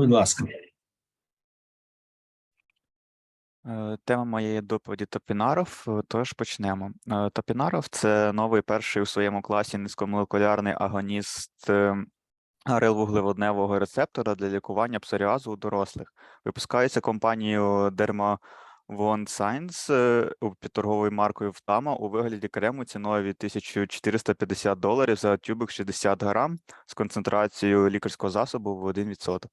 Будь ласка. Е, Тема моєї доповіді Топінаров, е, тож почнемо. Е, Топінаров це новий перший у своєму класі низькомолекулярний агоніст е, АРЛ-вуглеводневого рецептора для лікування псоріазу у дорослих. Випускається компанією Dermavon Science е, у- під торговою маркою Втама у вигляді крему ціною від 1450 доларів за тюбик 60 грам з концентрацією лікарського засобу в 1%.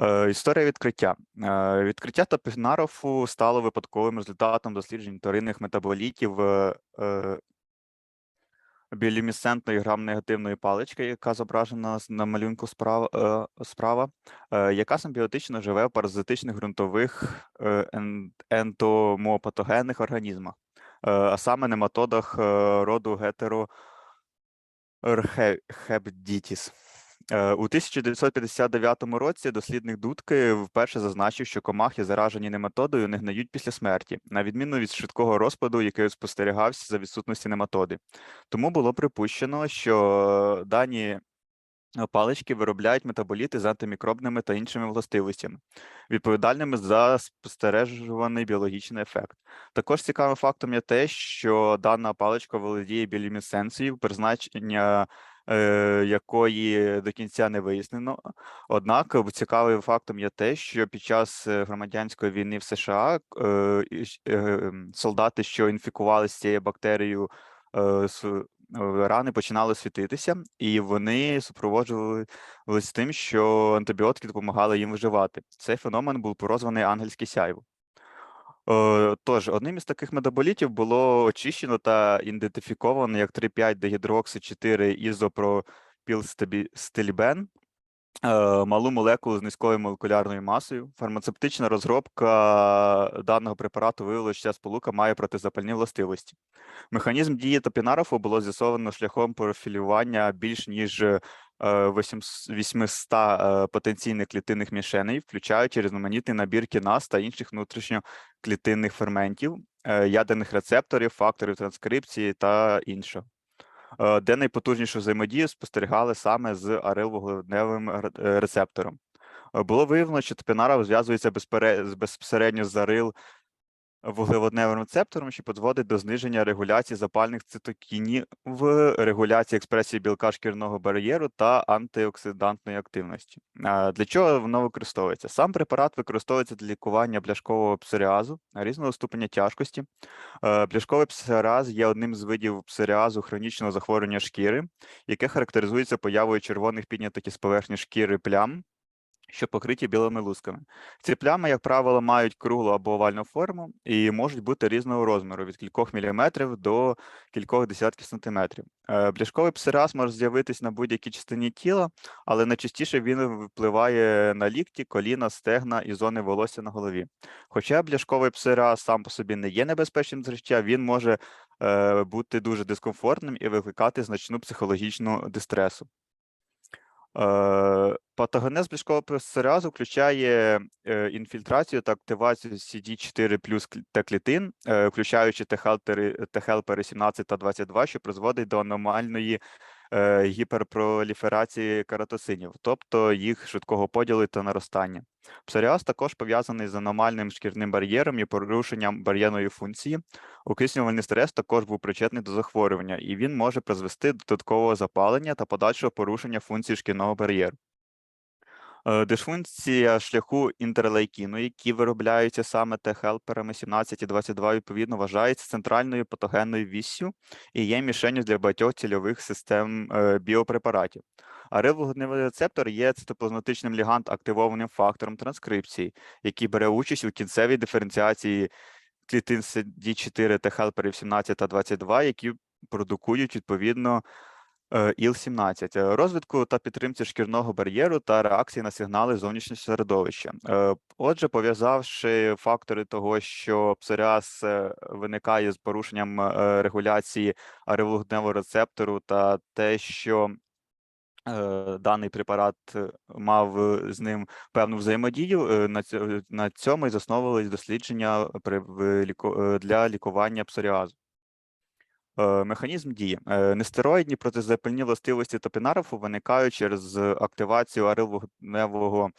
Е, Історія відкриття. Е, Відкриття топінарофу стало випадковим результатом досліджень вторинних метаболітів е, е, грам-негативної палички, яка зображена на малюнку справа, справа яка симбіотично живе в паразитичних ґрунтових ентомопатогенних організмах, а саме нематодах роду гетеро Рхебдітіс. Е, У 1959 році дослідник Дудки вперше зазначив, що комахи, заражені нематодою, не гниють після смерті, на відміну від швидкого розпаду, який спостерігався за відсутності нематоди. Тому було припущено, що дані е, палички виробляють метаболіти з антимікробними та іншими властивостями, відповідальними за спостережуваний біологічний ефект. Також цікавим фактом є те, що дана паличка володіє біолюмісценцією, призначення е, якої до кінця не вияснено. Однак е, цікавим фактом є те, що під час е, громадянської війни в США е, е, солдати, що інфікувалися цією бактерією, е, е, рани починали світитися, і вони супроводжувалися тим, що антибіотики допомагали їм виживати. Цей феномен був прозваний ангельське сяйво. Е, Тож, одним із таких метаболітів було очищено та ідентифіковано як 3,5-дегідрокси-4 ізопропілстилібен, е, малу молекулу з низькою молекулярною масою. Фармацевтична розробка даного препарату виявила, що сполука має протизапальні властивості. Механізм дії топінарофу було з'ясовано шляхом профілювання більш ніж 800 800 е, потенційних клітинних мішеней, включаючи різноманітний набір кіназ та інших внутрішньоклітинних ферментів, е, ядерних рецепторів, факторів транскрипції та іншого. Е, Де найпотужнішу взаємодію спостерігали саме з арил-вуглеводневим е, рецептором. Е, Було виявлено, що топінаров зв'язується безпере- безпосередньо з арил вуглеводневим рецептором, що призводить до зниження регуляції запальних цитокінів, регуляції експресії білка шкірного бар'єру та антиоксидантної активності. Для чого воно використовується? Сам препарат використовується для лікування бляшкового псоріазу різного ступеня тяжкості. Е, Бляшковий псоріаз є одним з видів псоріазу хронічного захворювання шкіри, яке характеризується появою червоних піднятих із поверхні шкіри плям, що покриті білими лусками. Ці плями, як правило, мають круглу або овальну форму і можуть бути різного розміру від кількох міліметрів до кількох десятків сантиметрів. Е, Бляшковий псоріаз може з'явитись на будь-якій частині тіла, але найчастіше він впливає на лікті, коліна, стегна і зони волосся на голові. Хоча бляшковий псоріаз сам по собі не є небезпечним для життя, він може е, бути дуже дискомфортним і викликати значну психологічну дистресу. Е, Патогенез бляшкового псоріазу включає е, інфільтрацію та активацію CD4 плюс Т-клітин, е, включаючи Т-хелпери Т-хелпери 17 та 22, що призводить до аномальної гіперпроліферації каратосинів, тобто їх швидкого поділу та наростання. Псоріаз також пов'язаний з аномальним шкірним бар'єром і порушенням бар'єрної функції. Окиснювальний стрес також був причетний до захворювання, і він може призвести до додаткового запалення та подальшого порушення функції шкірного бар'єру. Е, Дисфункція шляху інтерлейкіну, які виробляються саме Т-хелперами 17 і 22, відповідно, вважається центральною патогенною віссю і є мішенню для багатьох цільових систем е, біопрепаратів. А рибовогневий рецептор є цитоплазматичним лігант активованим фактором транскрипції, який бере участь у кінцевій диференціації клітин CD4 та хелперів 17 та 22, які продукують відповідно ІЛ-17, е, розвитку та підтримці шкірного бар'єру та реакції на сигнали зовнішнього середовища. Е, Отже, пов'язавши фактори того, що псоріаз е, виникає з порушенням е, регуляції революгневого рецептору та те, що е, даний препарат е, мав е, з ним певну взаємодію, е, на цьому і засновувались дослідження е, для лікування псоріазу. Е, Механізм дії. Е, Нестероїдні протизапальні властивості топінарофу виникають через активацію арилвогневого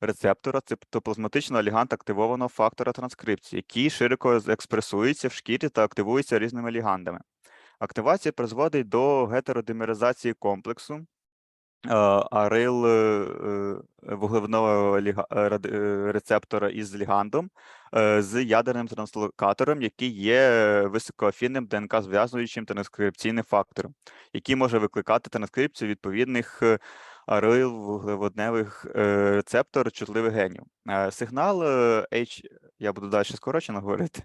рецептора цитоплазматичного ліганта активованого фактора транскрипції, який широко експресується в шкірі та активується різними лігандами. Активація призводить до гетеродимеризації комплексу арил е, е, вуглеводного е, е, рецептора із лігандом е, з ядерним транслокатором, який є високоафінним ДНК-зв'язуючим транскрипційним фактором, який може викликати транскрипцію відповідних е, арил вуглеводневих е, рецептор чутливих генів. Е, Сигнал е, H, я буду далі скорочено говорити,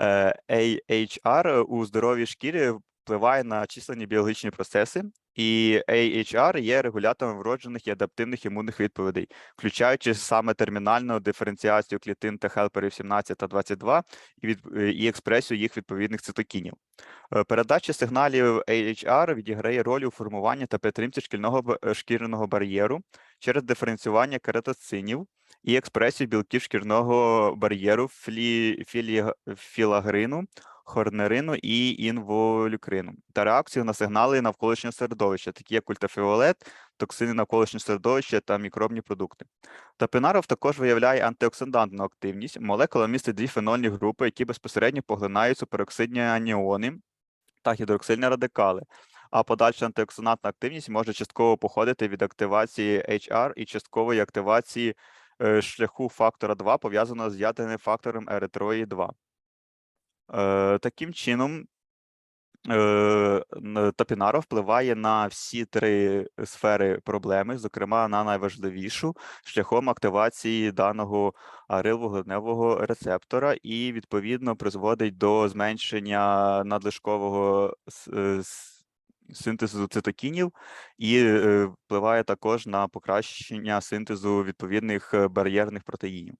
е, AHR у здоровій шкірі впливає на численні біологічні процеси, і AHR є регулятором вроджених і адаптивних імунних відповідей, включаючи саме термінальну диференціацію клітин та хелперів 17 та 22 і, від, е, і експресію їх відповідних цитокінів. Е, Передача сигналів AHR відіграє роль у формуванні та підтримці шкільного е, шкіряного бар'єру через диференціювання кератоцинів і експресію білків шкірного бар'єру флі, філі, філагрину, хорнерину і інволюкрину та реакцію на сигнали навколишнього середовища, такі як ультрафіолет, токсини навколишнього середовища та мікробні продукти. Топінаров також виявляє антиоксидантну активність. Молекула містить дві фенольні групи, які безпосередньо поглинають супероксидні аніони та гідроксильні радикали. А подальша антиоксидантна активність може частково походити від активації HR і часткової активації е, шляху фактора 2, пов'язаного з ядерним фактором еритрої 2. Е, таким чином, е, Топінаро впливає на всі три сфери проблеми, зокрема на найважливішу шляхом активації даного арилвуглеводневого рецептора, і відповідно призводить до зменшення надлишкового е, синтезу цитокінів і впливає також на покращення синтезу відповідних бар'єрних протеїнів.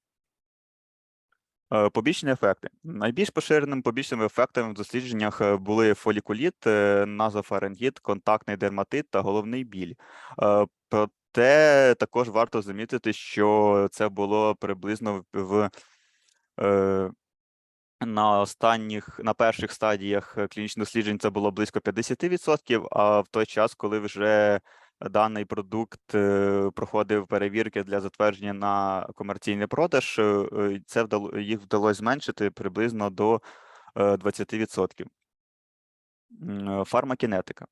Е, Побічні ефекти. Найбільш поширеними побічними ефектами в дослідженнях е, були фолікуліт, е, назофарингіт, контактний дерматит та головний біль. Проте також варто замітити, що це було приблизно в- на останніх на перших стадіях клінічних досліджень це було близько 50%, а в той час, коли вже даний продукт е, проходив перевірки для затвердження на комерційний продаж, е, е, це вдало їх вдалося зменшити приблизно до е, 20%. Е, Фармакінетика.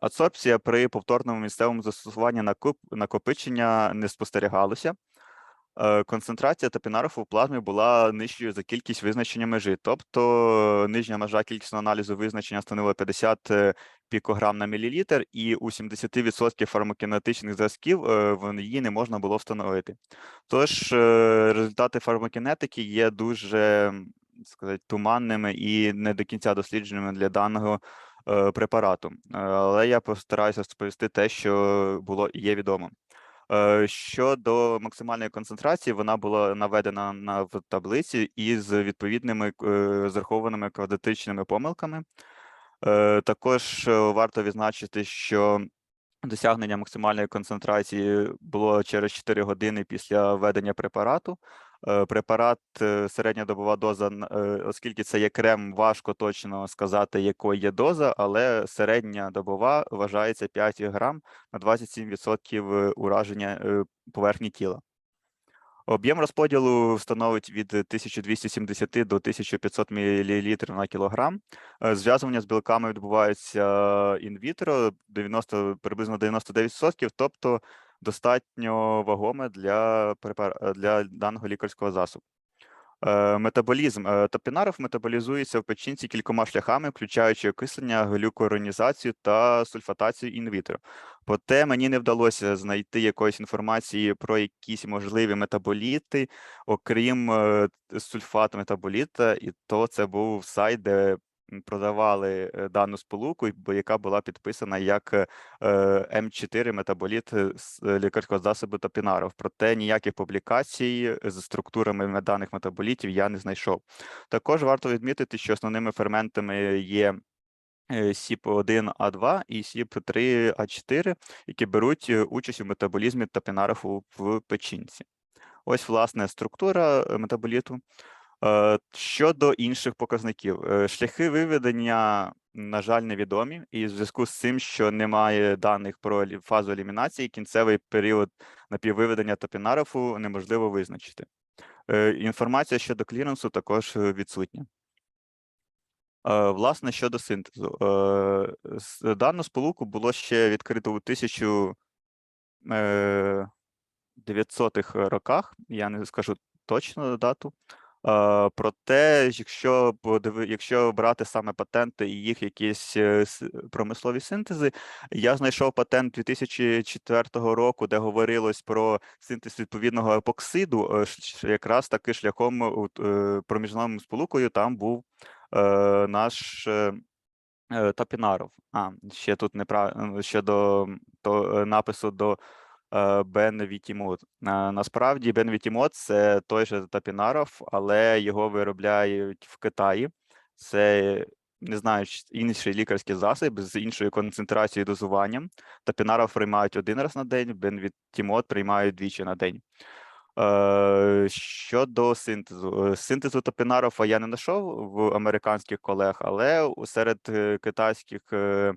Адсорбція при повторному місцевому застосуванні накоп- накопичення не спостерігалося. Е, Концентрація топінарофу в плазмі була нижчою за кількість визначення межі, тобто нижня межа кількісного аналізу визначення становила 50 е, пікограм на мілілітр, і у 70% фармакінетичних зразків е, її не можна було встановити. Тож е, результати фармакінетики є дуже сказати, туманними і не до кінця дослідженими для даного е, препарату. Е, Але я постараюся розповісти те, що було є відомо. Е, Щодо максимальної концентрації, вона була наведена на в таблиці із відповідними зрахованими квадратичними помилками. Е, Також е, варто відзначити, що досягнення максимальної концентрації було через 4 години після введення препарату. Е, Препарат е, середньодобова доза, е, оскільки це є крем, важко точно сказати, якої є доза, але середня добова вважається 5 грам на 27% ураження поверхні тіла. Об'єм розподілу становить від 1270 до 1500 мл на кілограм. Зв'язування з білками відбувається інвітро 90, приблизно 99%, тобто достатньо вагоме для, для даного лікарського засобу. Е, Метаболізм. Е, Топінаров метаболізується в печінці кількома шляхами, включаючи окислення, глюкоронізацію та сульфатацію інвітро. Проте мені не вдалося знайти якоїсь інформації про якісь можливі метаболіти, окрім е, сульфату метаболіта, і то це був сайт, де продавали е, дану сполуку, бо- яка була підписана як е, М4 метаболіт з е, лікарського засобу топінаров. Проте ніяких публікацій з структурами даних метаболітів я не знайшов. Також варто відмітити, що основними ферментами є е, СІП1А2 і СІП3А4, які беруть участь у метаболізмі топінарофу в печінці. Ось, власне, структура метаболіту. Е, Щодо інших показників, е, шляхи виведення, на жаль, невідомі, і в зв'язку з цим, що немає даних про фазу елімінації, кінцевий період напіввиведення топінарофу неможливо визначити. Е, Інформація щодо кліренсу також відсутня. Власне, щодо синтезу. Дану сполуку було ще відкрито у 1900-х роках, я не скажу точно дату. Проте, якщо якщо брати саме патенти і їх якісь е, промислові синтези, я знайшов патент 2004 року, де говорилось про синтез відповідного епоксиду, е, якраз таки шляхом е, проміжною сполукою там був наш Топінаров. А, ще тут неправильно щодо то, е, напису до Бен Вітімот. Насправді Бен Вітімот це той же Топінаров, але його виробляють в Китаї. Це не знаю, інший лікарський засіб з іншою концентрацією дозуванням. Топінаров приймають один раз на день, Бен Вітімот приймають двічі на день. Е, щодо синтезу, Е, синтезу топінарова я не знайшов в американських колег, але серед е, китайських е,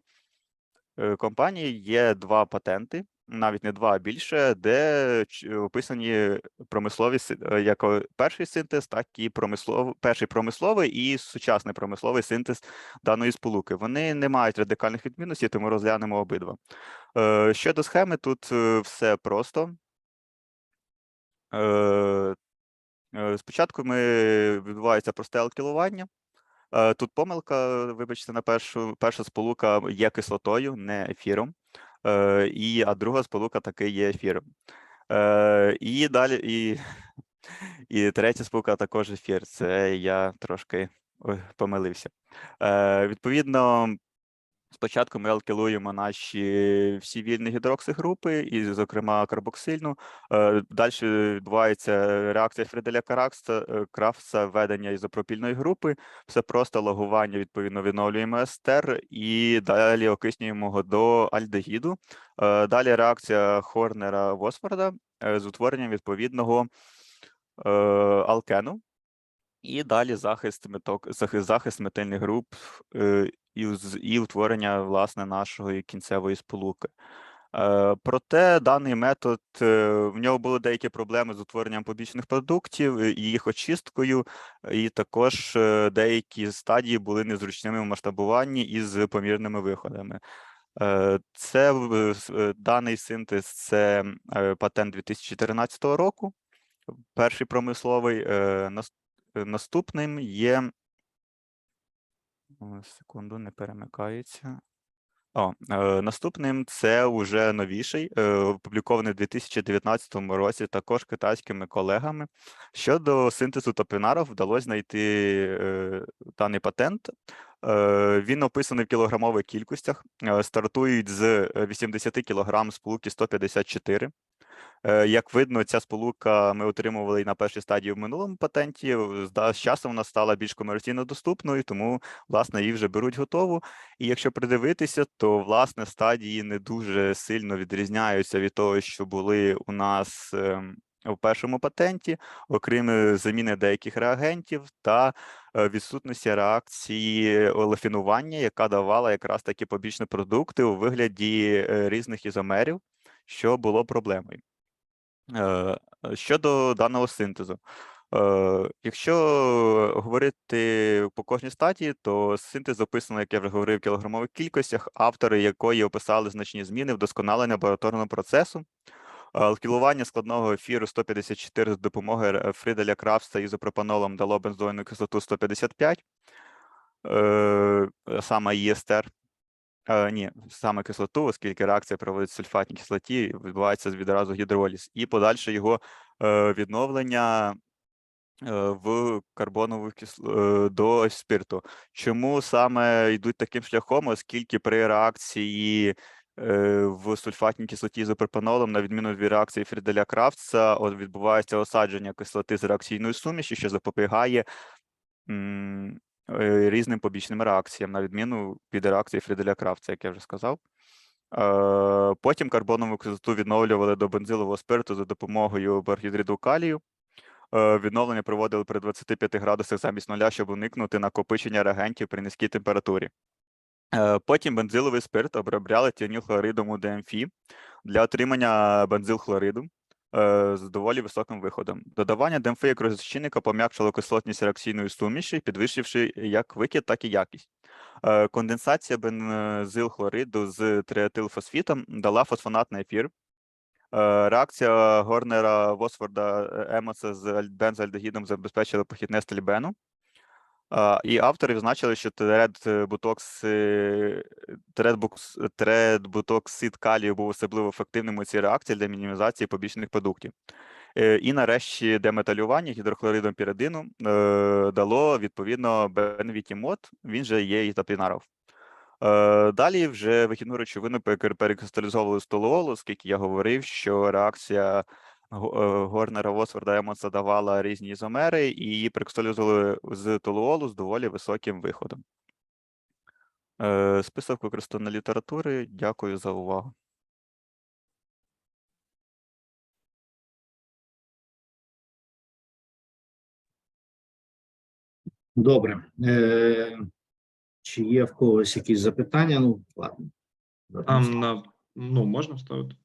е, компаній є два патенти, навіть не два, а більше, де описані промислові е, як перший синтез, так і промислов, перший промисловий і сучасний промисловий синтез даної сполуки. Вони не мають радикальних відмінностей, тому розглянемо обидва. Е, Щодо схеми, тут е, все просто. Е, Е, Спочатку ми відбувається просте алкілування. Е, Тут помилка, вибачте, на першу перша сполука є кислотою, не ефіром. І, а друга сполука таки є ефіром. Е, І далі, і, і третя сполука також ефір. Це я трошки помилився. Відповідно, Спочатку ми алкілуємо наші всі вільні гідроксигрупи, і, зокрема, карбоксильну. Е, Далі відбувається реакція Фределя Каракса, е, введення ізопропільної групи. Все просто лагування, відповідно, відновлюємо естер і далі окиснюємо його до альдегіду. Е, Далі реакція Хорнера Восфорда з утворенням відповідного алкену. І далі захист меток, захист, захист метильних груп і, з- і утворення власне нашої кінцевої сполуки. Е, проте даний метод е, в нього були деякі проблеми з утворенням побічних продуктів е, їх очисткою, і також деякі стадії були незручними в масштабуванні із помірними виходами. Це даний синтез це патент 2014 року, перший промисловий. Наступним є. О, Секунду, не перемикається. О, е, наступним це вже новіший, е, опублікований у 2019 році, також китайськими колегами. Щодо синтезу топінарів вдалося знайти е, даний патент. Е, він описаний в кілограмових кількостях. Е, стартують з е, 80 кг сполуки 154. Е, Як видно, ця сполука ми отримували і на першій стадії в минулому патенті. З часом вона стала більш комерційно доступною, тому власне її вже беруть готову. І якщо придивитися, то власне стадії не дуже сильно відрізняються від того, що були у нас ем, у першому патенті, окрім е, заміни деяких реагентів та е, відсутності реакції олефінування, яка давала якраз такі побічні продукти у вигляді різних ізомерів, що було проблемою. Е, Щодо даного синтезу, е, якщо говорити по кожній стадії, то синтез записано, як я вже говорив, в кілограмових кількостях, автори якої описали значні зміни вдосконалення лабораторного процесу. Алкілування складного ефіру 154 з допомогою Фріделя Крафста ізопропанолом дало бензойну кислоту 155, е, саме ЄСТР. Е, ні, саме кислоту, оскільки реакція проводить в сульфатній кислоті, відбувається відразу гідроліз, і подальше його е, відновлення е, в карбонову кисло до спирту. Чому саме йдуть таким шляхом, оскільки при реакції е, в сульфатній кислоті з ізопропанолом, на відміну від реакції Фріделя Крафтса, відбувається осадження кислоти з реакційною суміші, що запобігає е, різним побічним реакціям, на відміну від реакції Фріделя Крафтса, як я вже сказав. Е, Потім карбонову кислоту відновлювали до бензилового спирту за допомогою боргідриду калію. Е, Відновлення проводили при 25 градусах замість нуля, щоб уникнути накопичення реагентів при низькій температурі. Е, Потім бензиловий спирт обробляли тіанілхлоридом у ДМФІ для отримання бензилхлориду з доволі високим виходом. Додавання ДМФ як розчинника пом'якшило кислотність реакційної суміші, підвищивши як викид, так і якість. Е, Конденсація бензилхлориду з триетилфосфітом дала фосфонатний ефір. Е, Реакція Горнера Восфорда е, Емоса з аль- бензоальдегідом забезпечила похідне стельбену. І автори відзначили, що тредбутокс, тредбутоксид калію був особливо ефективним у цій реакції для мінімізації побічних продуктів. Е, І нарешті деметалювання гідрохлоридом піридину е, дало відповідно бенвітімот, він же є ітапінаров. Е, Далі вже вихідну речовину перекристалізовували з оскільки я говорив, що реакція Горнера Восфорда Емонса давала різні ізомери, і її перекристалізували з толуолу з доволі високим виходом. Е, Список використаної літератури. Дякую за увагу. Добре. Е, чи є в когось якісь запитання? Ну, ладно. Там на ну можна вставити?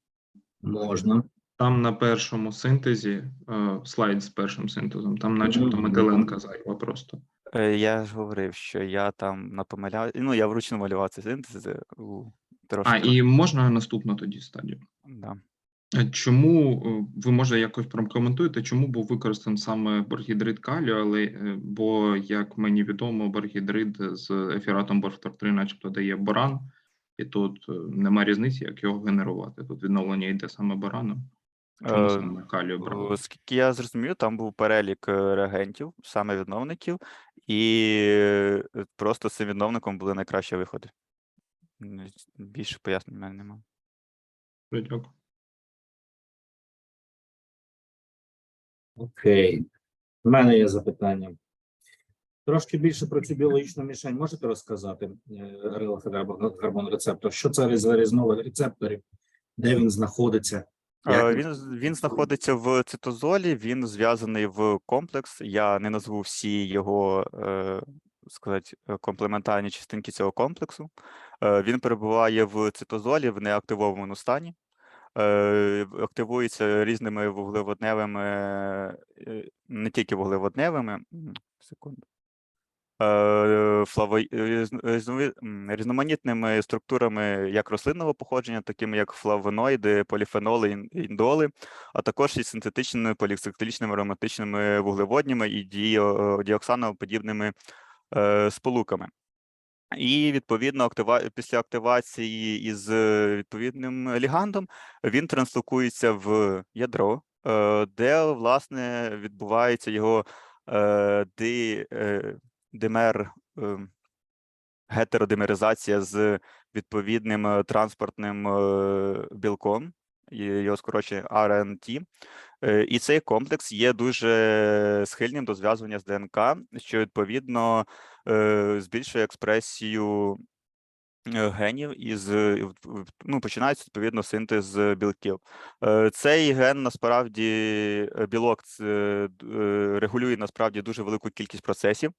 Можна. Там на першому синтезі, е, слайд з першим синтезом, там начебто метиленка зайва просто. Е, Я ж говорив, що я там напомиляв. Ну, я вручну малював ці синтези у трошки. А, і можна наступну тоді стадію. да. Е, Чому ви може якось прокоментуєте, чому був використаний саме боргідрид калію, але бо, як мені відомо, боргідрид з ефіратом борфтор 3 начебто дає боран, і тут нема різниці, як його генерувати. Тут відновлення йде саме бораном. Чому Е, саме калію брали? Оскільки я зрозумів, там був перелік е, реагентів, саме відновників, і е, просто з цим відновником були найкращі виходи. Більше пояснень в мене немає. Дякую. Окей. У мене є запитання. Трошки більше про цю біологічну мішень можете розказати, релофедарбон рецептор? Що це за різновид рецепторів? Де він знаходиться? Е, Як Він, він знаходиться в цитозолі, він зв'язаний в комплекс. Я не назву всі його, е, сказати, е, комплементарні частинки цього комплексу. Е, Він перебуває в цитозолі в неактивованому стані. Е, Активується різними вуглеводневими, не тільки вуглеводневими. Секунду. Е, флаво... різн- різновид- м, різноманітними структурами як рослинного походження, такими як флавоноїди, поліфеноли, ін- індоли, а також і синтетичними поліциклічними ароматичними вуглеводнями і діо- діоксаноподібними е, сполуками. І відповідно актива... після активації із е, відповідним лігандом він транслокується в ядро, е, де власне відбувається його е, ди, е, димер, е, гетеродимеризація з відповідним е, транспортним е, білком, його скорочення RNT. Е, І цей комплекс є дуже схильним до зв'язування з ДНК, що відповідно збільшує експресію генів із е, ну, починається відповідно синтез е, білків. Е, Цей ген насправді е, білок е, регулює насправді дуже велику кількість процесів.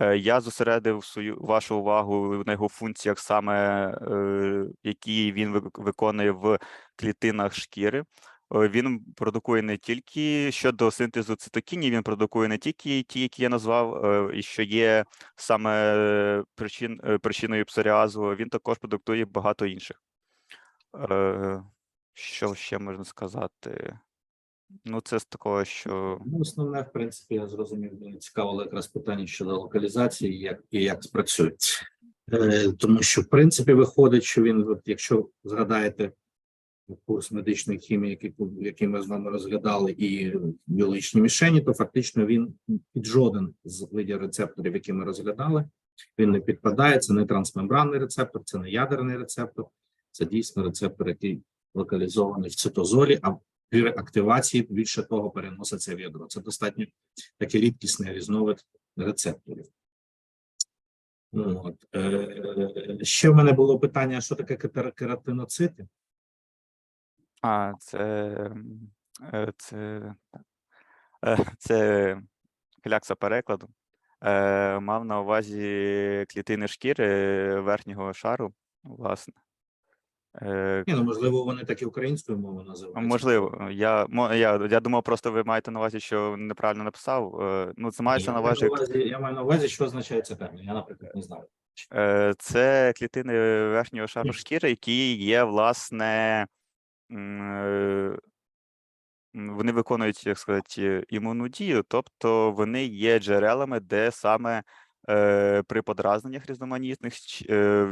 Е, Я зосередив свою вашу увагу на його функціях, саме е, які він вик- виконує в клітинах шкіри. Е, Він продукує не тільки щодо синтезу цитокінів, він продукує не тільки ті, які я назвав, е, і що є саме причин, е, причиною псоріазу, він також продуктує багато інших. Що ще можна сказати? Ну, це з такого, що Ну, основне, в принципі, я зрозумів, мені цікаво якраз питання щодо локалізації, як і як спрацює. Тому що, в принципі, виходить, що він, от, якщо згадаєте курс медичної хімії, який, ми з вами розглядали, і біологічні мішені, то фактично він під жоден з видів рецепторів, які ми розглядали, він не підпадає. Це не трансмембранний рецептор, це не ядерний рецептор, це дійсно рецептор, який локалізований в цитозолі, а при активації більше того переноситься в ядро. Це достатньо такий рідкісний різновид рецепторів. От. Е, ще в мене було питання: що таке кератиноцити? А, це, е, це. Е, Це клякса перекладу. Е, Мав на увазі клітини шкіри верхнього шару, власне. Ні, ну можливо, вони так і українською мовою називають. Можливо, я, я, я думав, просто ви маєте на увазі, що неправильно написав. Ну, це мається я на увазі. Я маю на увазі, що означає цей термін. Я, наприклад, не знаю. Це клітини верхнього шару шкіри, які є, власне, вони виконують, як сказати, імунну дію, тобто вони є джерелами, де саме е, при подразненнях різноманітних е,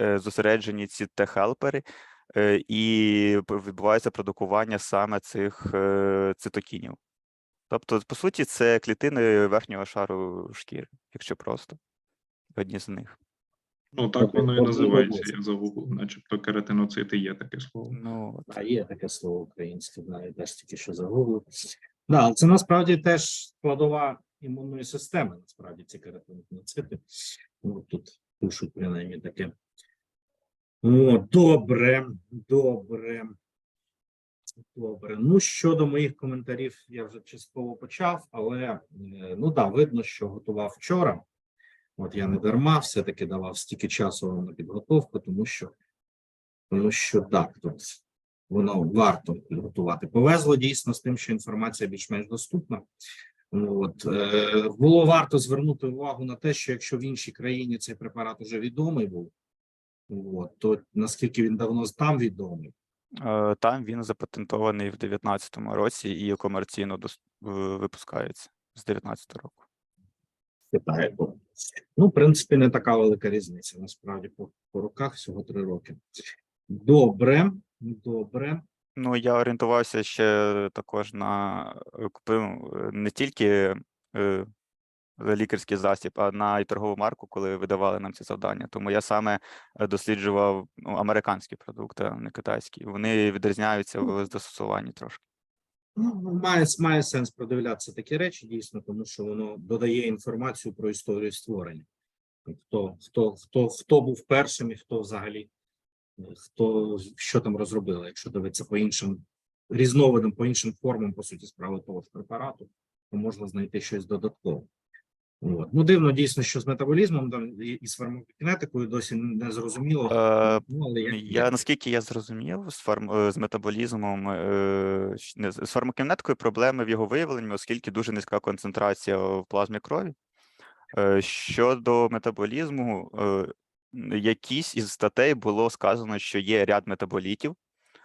е, зосереджені ці Т-хелпери, е, і відбувається продукування саме цих е, цитокінів. Тобто, по суті, це клітини верхнього шару шкіри, якщо просто одні з них. Ну так воно і називається. Я загуглив, начебто кератиноцити є таке слово. Ну. А є таке слово українське, я теж тільки що загуглив. Да, але це насправді теж складова імунної системи, насправді ці кератиноцити. Ну, тут пишуть принаймні таке. О, добре, добре. Добре. Ну, щодо моїх коментарів, я вже частково почав, але е, ну да, видно, що готував вчора. От я не дарма все-таки давав стільки часу вам на підготовку, тому що тому що так, тут воно варто підготувати. Повезло дійсно з тим, що інформація більш-менш доступна. Ну, От е, було варто звернути увагу на те, що якщо в іншій країні цей препарат уже відомий був, от, то наскільки він давно там відомий, Е, Там він запатентований в 2019 році і комерційно випускається з 2019 року. Китаю був. Ну, в принципі, не така велика різниця. Насправді по, по роках всього три роки. Добре, добре. Ну, я орієнтувався ще також на е, купив е, не тільки е, лікарський засіб, а на і торгову марку, коли видавали нам ці завдання. Тому я саме е, досліджував ну, американські продукти, а не китайські. Вони відрізняються в застосуванні трошки. Ну, має, має сенс продивлятися такі речі, дійсно, тому що воно додає інформацію про історію створення. Хто, хто, хто, хто був першим і хто взагалі, хто що там розробили, якщо дивитися по іншим різновидам, по іншим формам, по суті, справи того ж препарату, то можна знайти щось додаткове. От. Ну, дивно дійсно, що з метаболізмом там, і, з фармакокінетикою досі не зрозуміло. Е, ну, але як, Я наскільки я зрозумів, з фарм е, з метаболізмом, е, не з фармакінеткою проблеми в його виявленні, оскільки дуже низька концентрація в плазмі крові. Е, Щодо метаболізму, е, якісь із статей було сказано, що є ряд метаболітів,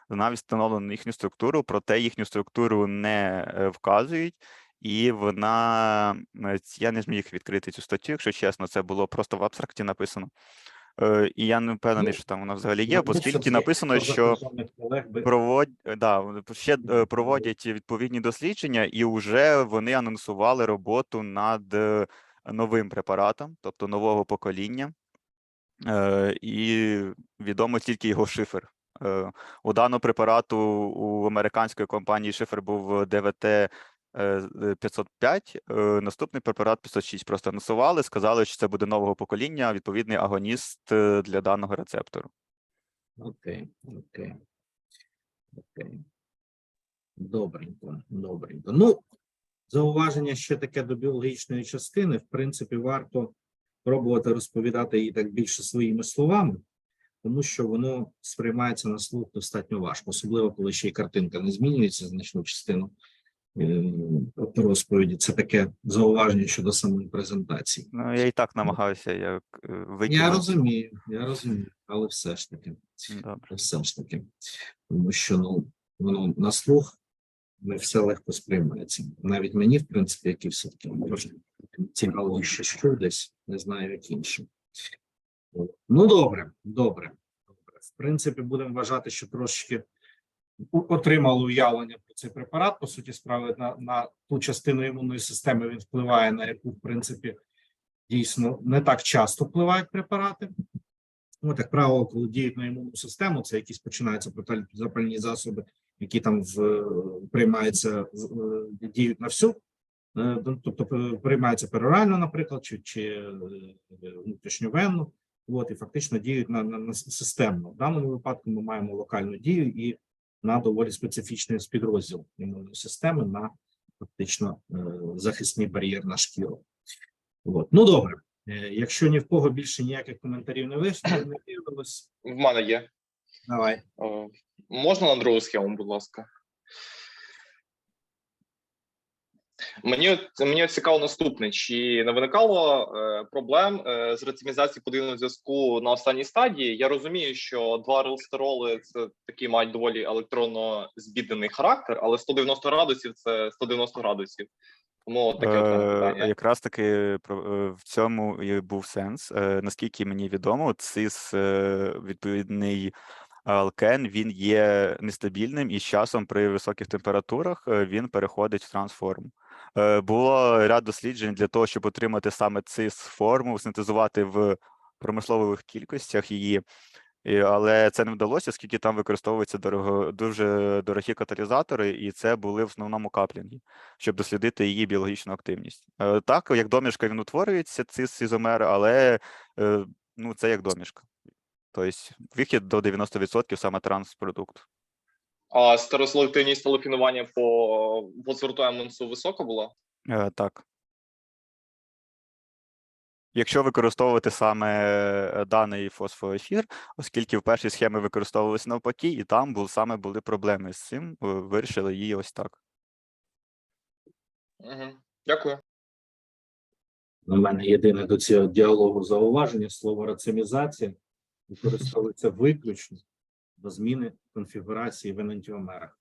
навіть встановлено їхню структуру, проте їхню структуру не е, вказують. І вона е, я не зміг відкрити цю статтю, якщо чесно, це було просто в абстракті написано. Е, І я не впевнений, Ну, що там вона взагалі є, Ну, оскільки написано, що проводь, е, да, ще проводять відповідні дослідження, і вже вони анонсували роботу над новим препаратом, тобто нового покоління. І відомо тільки його шифр. Е, У даного препарату у американської компанії шифр був ДВТ 505, е, наступний препарат 506 просто анонсували, сказали, що це буде нового покоління, відповідний агоніст е, для даного рецептору. Окей, окей. Окей. Добренько, добренько. Ну, зауваження ще таке до біологічної частини. В принципі, варто пробувати розповідати її так більше своїми словами, тому що воно сприймається на слух достатньо важко, особливо коли ще й картинка не змінюється значну частину е, розповіді. Це таке зауваження щодо самої презентації. Ну, я і так намагався як е, Я розумію, я розумію, але все ж таки. Добре. все ж таки, тому що ну воно на слух не все легко сприймається. Навіть мені, в принципі, які все таки може цікаво, що що десь не знаю, як інші. Ну добре, добре, добре. В принципі, будемо вважати, що трошки отримали уявлення про цей препарат. По суті, справи на, на ту частину імунної системи він впливає, на яку, в принципі, дійсно не так часто впливають препарати. Ну, як правило, коли діють на імунну систему, це якісь починаються протал- запальні засоби, які там в, приймаються, е, діють на всю, е, тобто е, приймаються перорально, наприклад, чи, чи внутрішньовенно, от, і фактично діють на, на, на системно. В даному випадку ми маємо локальну дію і на доволі специфічний підрозділ імунної системи на фактично е, захисний бар'єр на шкіру. От. Ну добре, Е, якщо ні в кого більше ніяких коментарів не вийшло, не виявилось, В мене є. давай. О, Можна на другу схему, будь ласка. Мені, мені цікаво наступне: чи не виникало е, проблем е, з рецимізацією подвійного зв'язку на останній стадії? Я розумію, що два релстероли це такі мають доволі електронно збіднений характер, але 190 градусів це 190 градусів. Тому таке Е, питання. Якраз таки е, в цьому і був сенс. Е, Наскільки мені відомо, цис е, відповідний алкен він є нестабільним і з часом при високих температурах він переходить в трансформу. Е, Було ряд досліджень для того, щоб отримати саме цис форму, синтезувати в промислових кількостях її. Але це не вдалося, оскільки там використовуються дорого, дуже дорогі каталізатори, і це були в основному каплінги щоб дослідити її біологічну активність. Е, Так, як домішка він утворюється, цис ізомер, але е, ну, це як домішка. Тобто вихід до 90% саме транспродукт. А стероселективність алофінування по фосфороту висока була? Е, Так. Якщо використовувати саме е, даний фосфоефір, оскільки в першій схемі використовувалися навпаки, і там був, саме були проблеми з цим, е, вирішили її ось так. Угу. Дякую. У мене єдине до цього діалогу зауваження слово рацимізація використовується виключно до зміни конфігурації в енантіомерах.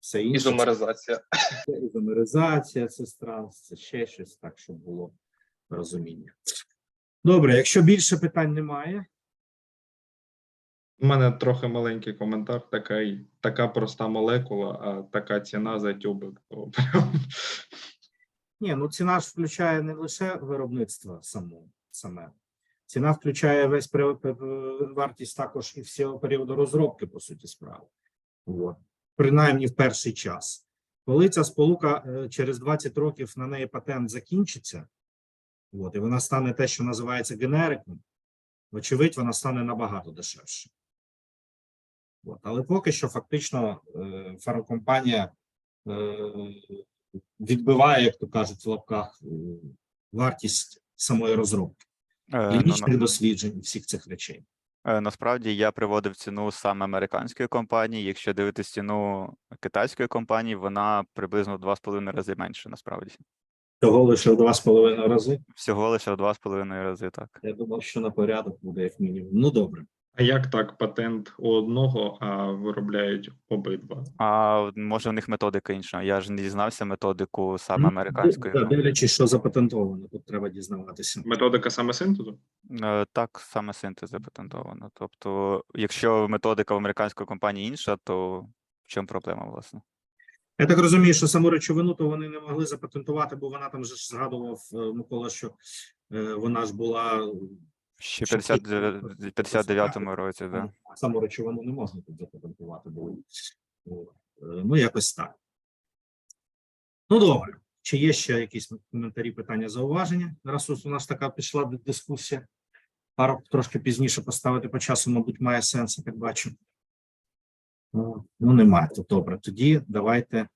Все інше Ізомеризація. це ізомеризація, це це ще щось так, щоб було розуміння. Добре, якщо більше питань немає, У мене трохи маленький коментар. Така, така проста молекула, а така ціна за тюбик. Ні, ну ціна ж включає не лише виробництво само, саме. Ціна включає весь вартість також і всього періоду розробки, по суті, справи. От. Принаймні в перший час. Коли ця сполука е, через 20 років на неї патент закінчиться, от, і вона стане те, що називається генериком, вочевидь, вона стане набагато дешевше. От. Але поки що фактично е, фармакомпанія е, відбиває, як то кажуть, в лапках вартість самої розробки, клінічних досліджень всіх цих речей. Е, Насправді я приводив ціну саме американської компанії. Якщо дивитися ціну китайської компанії, вона приблизно в 2,5 рази менше, насправді. всього лише в два з половиною рази. Всього лише в 2,5 рази так. Я думав, що на порядок буде як мінімум. Ну добре. А як так патент у одного, а виробляють обидва? А може в них методика інша. Я ж не дізнався методику саме Ну, американської. да, Дивлячись, що запатентовано, тут треба дізнаватися. Методика саме синтезу? Е, Так, саме синтез запатентовано. Тобто, якщо методика в американської компанії інша, то в чому проблема, власне? Я так розумію, що саму речовину то вони не могли запатентувати, бо вона там же ж згадував е, Микола, що е, вона ж була Ще в 59 просто 59-му році, так. Да. саму речовину не можна тут запатентувати. От. Е, Ну, якось так. Ну, добре. Чи є ще якісь коментарі, питання, зауваження? Раз у нас така пішла дискусія. Пару трошки пізніше поставити по часу, мабуть, має сенс, я так бачу. Ну, ну немає. То добре. Тоді давайте